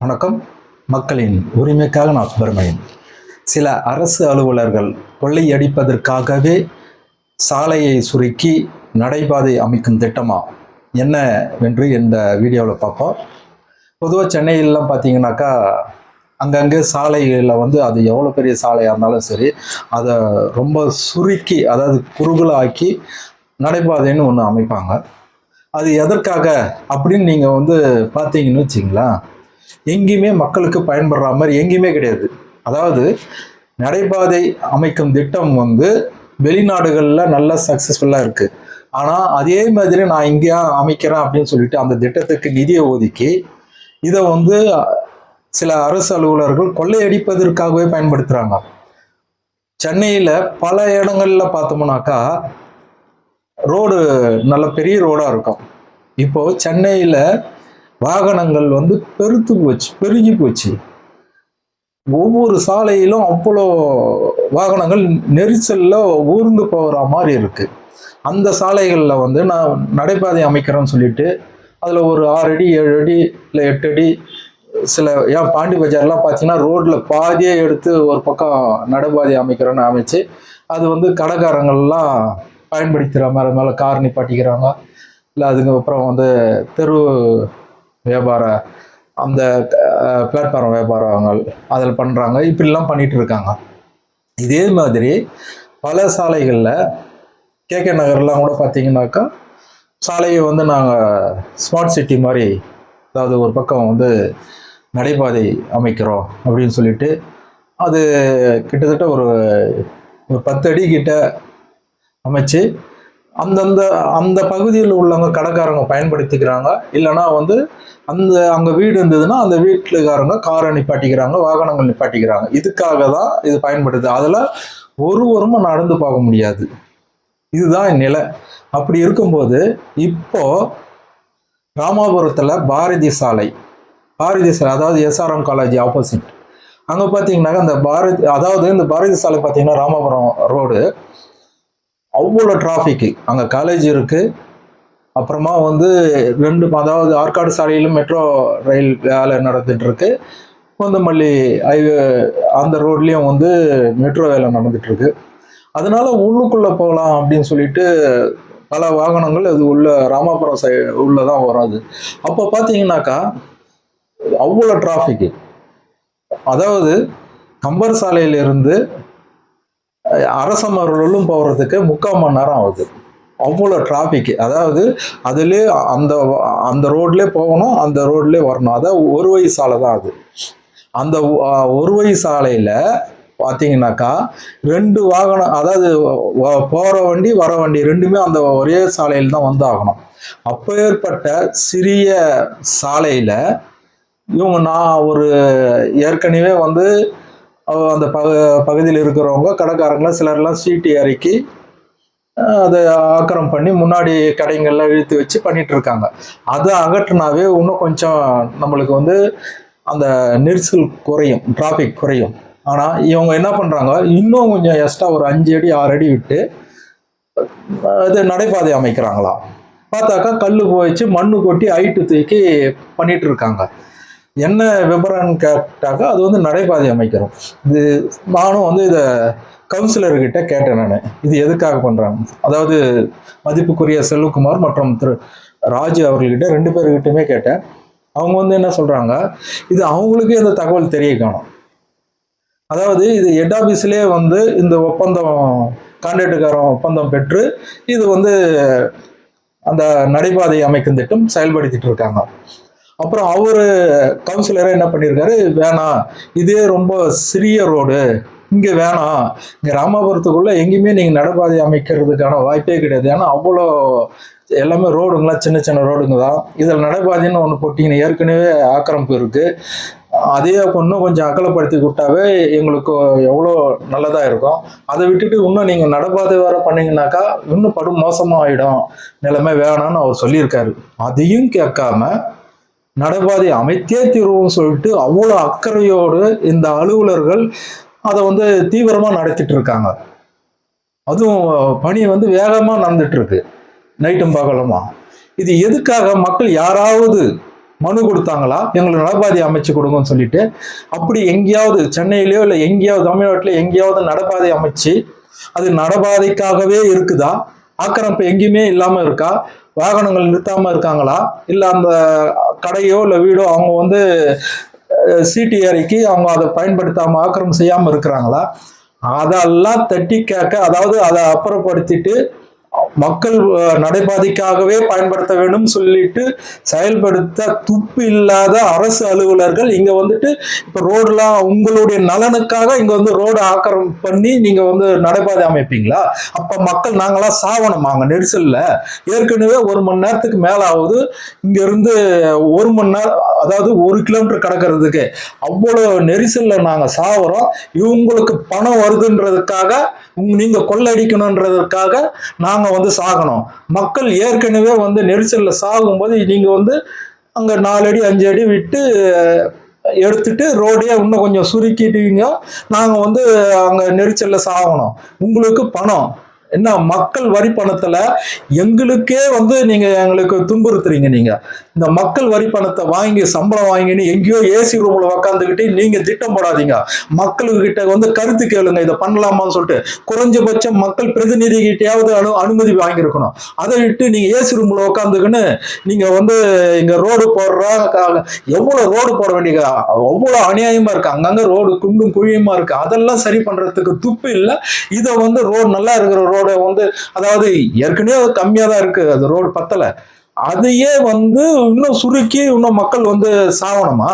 வணக்கம். மக்களின் உரிமைக்காக நான் சுப்பிரமணியன் சில அரசு அலுவலர்கள் கொள்ளையடிப்பதற்காகவே சாலையை சுருக்கி நடைபாதை அமைக்கும் திட்டமா? என்ன என்று இந்த வீடியோவில் பார்ப்போம். பொதுவாக சென்னையிலலாம் பார்த்தீங்கன்னாக்கா அங்கங்கே சாலைகளில் வந்து அது எவ்வளோ பெரிய சாலையாக இருந்தாலும் சரி அதை ரொம்ப சுருக்கி அதாவது குறுகலாக்கி நடைபாதைன்னு ஒன்று அமைப்பாங்க. அது எதற்காக அப்படின்னு நீங்கள் வந்து பார்த்தீங்கன்னு வச்சிங்களேன் எங்கேயுமே மக்களுக்கு பயன்படுற மாதிரி எங்கேயுமே கிடையாது. அதாவது நடைபாதை அமைக்கும் திட்டம் வந்து வெளிநாடுகளில் நல்ல சக்ஸஸ்ஃபுல்லாக இருக்குது ஆனால் அதே மாதிரி நான் இங்கே அமைக்கிறேன் அப்படின்னு சொல்லிட்டு அந்த திட்டத்துக்கு நிதியை ஒதுக்கி இதை வந்து சில அரசு அலுவலர்கள் கொள்ளையடிப்பதற்காகவே பயன்படுத்துகிறாங்க சென்னையில் பல இடங்கள்ல பார்த்தோம்னாக்கா ரோடு நல்ல பெரிய ரோடாக இருக்கும். இப்போ சென்னையில் வாகனங்கள் வந்து பெருத்து போச்சு பெருகி போச்சு. ஒவ்வொரு சாலையிலும் அவ்வளோ வாகனங்கள் நெரிசலில் ஊர்ந்து போகிற மாதிரி இருக்குது அந்த சாலைகளில் வந்து நான் நடைபாதை அமைக்கிறேன்னு சொல்லிட்டு அதில் ஒரு ஆறு அடி ஏழு அடி இல்லை எட்டு அடி சில ஏன் பாண்டி பஜார்லாம் பார்த்தீங்கன்னா ரோட்டில் பாதியே எடுத்து ஒரு பக்கம் நடைபாதை அமைக்கிறேன்னு அமைச்சு அது வந்து கடைக்காரங்கள்லாம் பயன்படுத்துகிற மாதிரி மேலே கார் நிப்பாட்டிக்கிறாங்க. இல்லை அதுக்கப்புறம் வந்து தெரு வியாபார அந்த பிளாட்ஃபார்ம் வியாபாரங்கள் அதில் பண்ணுறாங்க இப்படிலாம் பண்ணிட்டு இருக்காங்க. இதே மாதிரி பல சாலைகளில் கேகே நகர்லாம் கூட பார்த்தீங்கன்னாக்கா சாலையை வந்து நாங்கள் ஸ்மார்ட் சிட்டி மாதிரி அதாவது ஒரு பக்கம் வந்து நடைபாதை அமைக்கிறோம் அப்படின்னு சொல்லிட்டு அது கிட்டத்தட்ட ஒரு ஒரு பத்து அடி கிட்ட அமைச்சு அந்தந்த அந்த பகுதியில் உள்ளவங்க கடைக்காரங்க பயன்படுத்திக்கிறாங்க. இல்லைன்னா வந்து அந்த அங்கே வீடு இருந்ததுன்னா அந்த வீட்டுக்காரங்க காரை நிப்பாட்டிக்கிறாங்க வாகனங்கள் நிப்பாட்டிக்கிறாங்க. இதுக்காக தான் இது பயன்படுது. அதில் ஒருவரும் நடந்து போக முடியாது. இதுதான் நிலை. அப்படி இருக்கும்போது இப்போ ராமாபுரத்தில் பாரதி சாலை. பாரதி சாலை அதாவது எஸ்ஆர்எம் காலேஜ் ஆப்போசிட் அங்கே பார்த்தீங்கன்னாக்கா அந்த பாரதி அதாவது இந்த பாரதி சாலை பார்த்தீங்கன்னா ராமாபுரம் ரோடு அவ்வளோ டிராஃபிக்கு அங்கே காலேஜ் இருக்குது அப்புறமா வந்து ரெண்டு அதாவது ஆற்காடு சாலையிலும் மெட்ரோ ரயில் வேலை நடந்துட்டு இருக்கு பூந்தமல்லி ஹைவே அந்த ரோட்லேயும் வந்து மெட்ரோ வேலை நடந்துகிட்ருக்கு அதனால உள்ளுக்குள்ளே போகலாம் அப்படின்னு சொல்லிட்டு பல வாகனங்கள் அது உள்ள ராமாபுரம் சை உள்ளே தான் வராது அப்போ பார்த்தீங்கன்னாக்கா அவ்வளோ டிராஃபிக்கு அதாவது கம்பர் சாலையிலிருந்து அரசமர்களும் போகிறதுக்கு முக்கால் மணி நேரம் ஆகுது. அவ்வளோ டிராஃபிக் அதாவது அதுலேயே அந்த அந்த ரோட்லேயே போகணும் அந்த ரோட்லேயே வரணும். அதான் ஒரு வழி சாலை தான் அது. அந்த ஒரு வழி சாலையில் பார்த்தீங்கன்னாக்கா ரெண்டு வாகனம் அதாவது போகிற வண்டி வர வண்டி ரெண்டுமே அந்த ஒரே சாலையில் தான் வந்தாகணும். அப்பேற்பட்ட சிறிய சாலையில் இவங்க நான் ஒரு ஏற்கனவே வந்து அந்த பக பகுதியில் இருக்கிறவங்க கடைக்காரங்களாம் சிலர்லாம் சீட்டு இறக்கி அதை ஆக்கிரம் பண்ணி முன்னாடி கடைங்கள்லாம் இழுத்து வச்சு பண்ணிட்டு இருக்காங்க அதை அகற்றினாவே இன்னும் கொஞ்சம் நம்மளுக்கு வந்து அந்த நெரிசல் குறையும் டிராஃபிக் குறையும். ஆனால் இவங்க என்ன பண்ணுறாங்க இன்னும் கொஞ்சம் எக்ஸ்ட்ரா ஒரு அஞ்சு அடி ஆறு அடி விட்டு இது நடைபாதை அமைக்கிறாங்களாம் பார்த்தாக்கா கல் போயிடுச்சு மண்ணு கொட்டி ஹைட்டு தூக்கி பண்ணிட்டு இருக்காங்க என்ன விபரம்னு கேட்டாக்கா அது வந்து நடைபாதை அமைக்கிறோம் இது நானும் வந்து இதை கவுன்சிலர்கிட்ட கேட்டேன் நான். இது எதுக்காக பண்ணுறாங்க அதாவது மதிப்புக்குரிய செல்வகுமார் மற்றும் திரு ராஜு அவர்கள்கிட்ட ரெண்டு பேர்கிட்டயுமே கேட்டேன். அவங்க வந்து என்ன சொல்கிறாங்க இது அவங்களுக்கே இந்த தகவல் தெரிய காணும். அதாவது இது ஹெட் ஆஃபீஸ்லேயே வந்து இந்த ஒப்பந்தம் கான்ட்ராக்டுக்காரன் ஒப்பந்தம் பெற்று இது வந்து அந்த நடைபாதை அமைக்கும் திட்டம் செயல்படுத்திட்டு இருக்காங்க. அப்புறம் அவர் கவுன்சிலரே என்ன பண்ணியிருக்காரு வேணாம் இதே ரொம்ப சிறிய ரோடு இங்கே வேணாம் இங்கே ராமாபுரத்துக்குள்ளே எங்கேயுமே நீங்கள் நடைபாதை அமைக்கிறதுக்கான வாய்ப்பே கிடையாது. ஏன்னா அவ்வளோ எல்லாமே ரோடுங்களா சின்ன சின்ன ரோடுங்க தான். இதில் நடைபாதைன்னு ஒன்று போட்டிங்கன்னா ஏற்கனவே ஆக்கிரமிப்பு இருக்குது அதையே இன்னும் கொஞ்சம் அகலப்படுத்தி விட்டாவே எங்களுக்கு எவ்வளோ நல்லதாக இருக்கும். அதை விட்டுட்டு இன்னும் நீங்கள் நடைபாதை வேற பண்ணிங்கனாக்கா இன்னும் படும் மோசமாக ஆகிடும் நிலைமை வேணாம்னு அவர் சொல்லியிருக்காரு. அதையும் கேட்காம நடைபாதை அமைத்தே தீர்வோம்னு சொல்லிட்டு அவ்வளோ அக்கறையோடு இந்த அலுவலர்கள் அதை வந்து தீவிரமாக நடத்திட்டு இருக்காங்க. அதுவும் பணி வந்து வேகமாக நடந்துட்டு இருக்கு. நைட்டும் பகலுமா இது எதுக்காக மக்கள் யாராவது மனு கொடுத்தாங்களா? எங்களுக்கு நடைபாதை அமைச்சு கொடுங்கன்னு சொல்லிட்டு அப்படி எங்கேயாவது சென்னையிலேயோ இல்லை எங்கேயாவது தமிழ்நாட்டில் எங்கேயாவது நடைபாதை அமைச்சு அது நடைபாதைக்காகவே இருக்குதா? ஆக்கிரமிப்பு எங்கேயுமே இல்லாமல் இருக்கா? வாகனங்கள் நிறுத்தாமல் இருக்காங்களா? இல்லை அந்த கடையோ இல்லை வீடோ அவங்க வந்து சீட்டு ஏறிக்கு அவங்க அதை பயன்படுத்தாமல் ஆக்கிரமம் செய்யாமல் இருக்கிறாங்களா? அதெல்லாம் தட்டி கேட்க அதாவது அதை அப்புறப்படுத்திட்டு மக்கள் நடைபாதைக்காகவே பயன்படுத்த வேண்டும் சொல்லிட்டு செயல்படுத்த துப்பு இல்லாத அரசு அலுவலர்கள் இங்க வந்துட்டு இப்ப ரோடுலாம் உங்களுடைய நலனுக்காக இங்க வந்து ரோடு ஆக்கிரம் பண்ணி நீங்க வந்து நடைபாதை அமைப்பீங்களா? அப்ப மக்கள் நாங்களாம் சாவணமாங்க நெரிசல்ல. ஏற்கனவே ஒரு மணி நேரத்துக்கு மேல ஆகுது இங்க இருந்து ஒரு மணி நேரம் அதாவது ஒரு கிலோமீட்டர் கிடக்கிறதுக்கு. அவ்வளோ நெரிசலில் நாங்கள் சாவறோம். இவங்களுக்கு பணம் வருதுன்றதுக்காக நீங்கள் கொள்ளடிக்கணுன்றதுக்காக நாங்கள் வந்து சாகணும். மக்கள் ஏற்கனவே வந்து நெரிசலில் சாகும்போது நீங்கள் வந்து அங்கே நாலு அடி அஞ்சு அடி விட்டு எடுத்துட்டு ரோடே இன்னும் கொஞ்சம் சுருக்கிட்டீங்க. நாங்கள் வந்து அங்கே நெரிச்சலில் சாகணும். உங்களுக்கு பணம். என்ன? மக்கள் வரி பணத்தில் எங்களுக்கே வந்து நீங்கள் எங்களுக்கு துன்புறுத்துறீங்க நீங்கள் இந்த மக்கள் வரி பணத்தை வாங்கி சம்பளம் வாங்கின்னு எங்கேயோ ஏசி ரூம்ல உக்காந்துக்கிட்டு நீங்க திட்டம் போடாதீங்க மக்களுக்கு கிட்ட வந்து கருத்து கேளுங்க இதை பண்ணலாமான்னு சொல்லிட்டு. குறைஞ்சபட்சம் மக்கள் பிரதிநிதி கிட்டையாவது அனு அனுமதி வாங்கியிருக்கணும். அதை விட்டு நீங்க ஏசி ரூம்ல உட்காந்துக்கின்னு நீங்க வந்து இங்க ரோடு போடுறாங்க எவ்வளவு ரோடு போட வேண்டிய அவ்வளவு அநியாயமா இருக்கு. அங்கங்க ரோடு குண்டும் குழியுமா இருக்கு. அதெல்லாம் சரி பண்றதுக்கு துப்பு இல்லை. இதை வந்து ரோடு நல்லா இருக்கிற ரோடை வந்து அதாவது ஏற்கனவே அது கம்மியா தான் இருக்கு. அது ரோடு பத்தலை. அதையே வந்து இன்னும் சுருக்கி இன்னும் மக்கள் வந்து சாவணுமா?